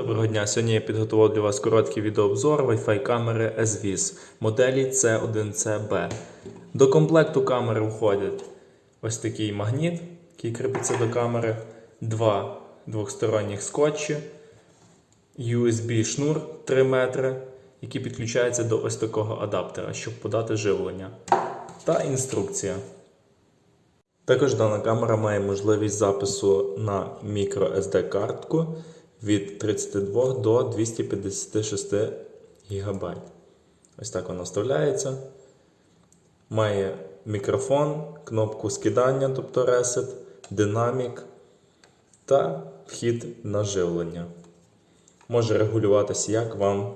Доброго дня! Сьогодні я підготував для вас короткий відеообзор Wi-Fi камери SVIS моделі C1CB. До комплекту камери входять ось такий магніт, який кріпиться до камери, два двохсторонніх скотчі, USB шнур 3 метри, який підключається до ось такого адаптера, щоб подати живлення, та інструкція. Також дана камера має можливість запису на microSD картку від 32 до 256 ГБ. Ось так вона вставляється. Має мікрофон, кнопку скидання, тобто ресет, динамік та вхід на живлення. Може регулюватися як вам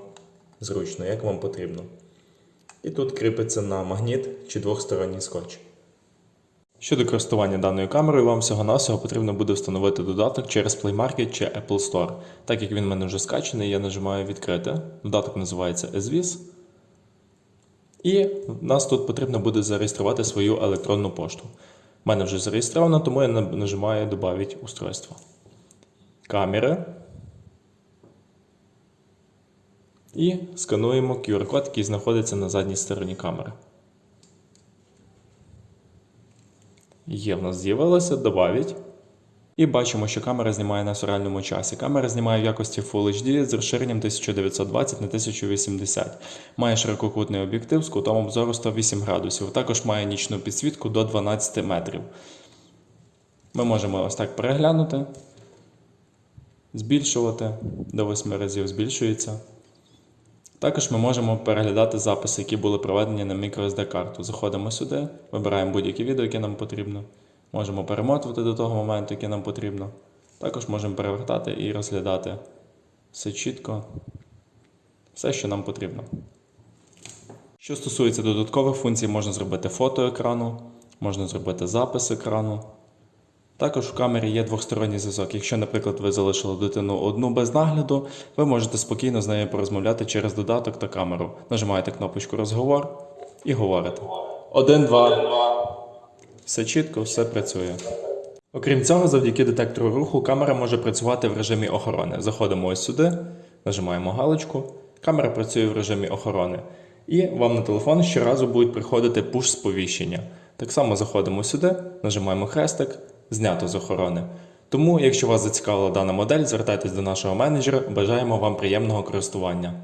зручно, як вам потрібно. І тут кріпиться на магніт чи двохсторонній скотч. Щодо користування даною камерою, вам всього-навсього потрібно буде встановити додаток через Play Market чи Apple Store. Так як він в мене вже скачаний, я нажимаю відкрити. Додаток називається SVIS. І нас тут потрібно буде зареєструвати свою електронну пошту. У мене вже зареєстровано, тому я нажимаю Добавити устройство. Камери. І скануємо QR-код, який знаходиться на задній стороні камери. Є в нас з'явилося, добавить. І бачимо, що камера знімає нас у реальному часі. Камера знімає в якості Full HD з розширенням 1920 на 1080. Має ширококутний об'єктив з кутом обзору 108 градусів. Також має нічну підсвітку до 12 метрів. Ми можемо ось так переглянути, збільшувати до 8 разів збільшується. Також ми можемо переглядати записи, які були проведені на microSD карту. Заходимо сюди, вибираємо будь-яке відео, яке нам потрібно. Можемо перемотувати до того моменту, який нам потрібно. Також можемо перевертати і розглядати все чітко, все, що нам потрібно. Що стосується додаткових функцій, можна зробити фото екрану, можна зробити запис екрану. Також в камері є двосторонній зв'язок. Якщо, наприклад, ви залишили дитину одну без нагляду, ви можете спокійно з нею порозмовляти через додаток та камеру. Нажимаєте кнопочку розговор і говорите. Один, два. Все чітко, все працює. Окрім цього, завдяки детектору руху, камера може працювати в режимі охорони. Заходимо ось сюди, нажимаємо галочку, камера працює в режимі охорони. І вам на телефон щоразу будуть приходити пуш-сповіщення. Так само заходимо сюди, нажимаємо хрестик, знято з охорони. Тому, якщо вас зацікавила дана модель, звертайтесь до нашого менеджера. Бажаємо вам приємного користування.